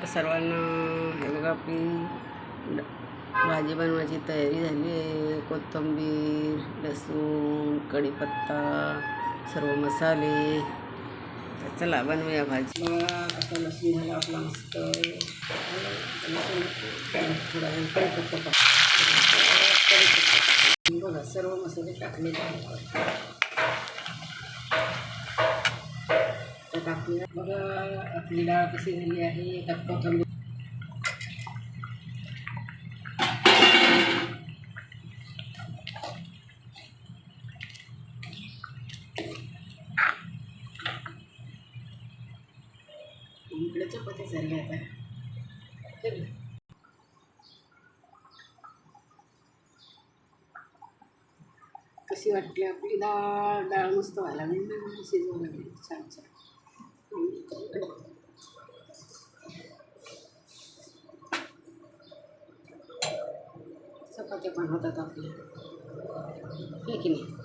तर सर्वांना हे बघा आपली ड- भाजी बनवायची तयारी झाली आहे. कोथिंबीर लसूण कढीपत्ता सर्व मसाले. तर चला बनवूया भाजी. बघा आता लसूण झाला आपला मस्त. थोडा कढीपत्ता बघा सर्व मसाले टाकलेले आहेत तर टाकूया मग आपली डाळ कशी झाली आहे त्यात कोथंबीर इकडे चपाती झाली आता. कशी वाटली आपली? डाळ डाळ मस्त व्हायला लागली ना शिजवायला लागली. छान छान. चपात्या पण होतात आपल्या हे की नाही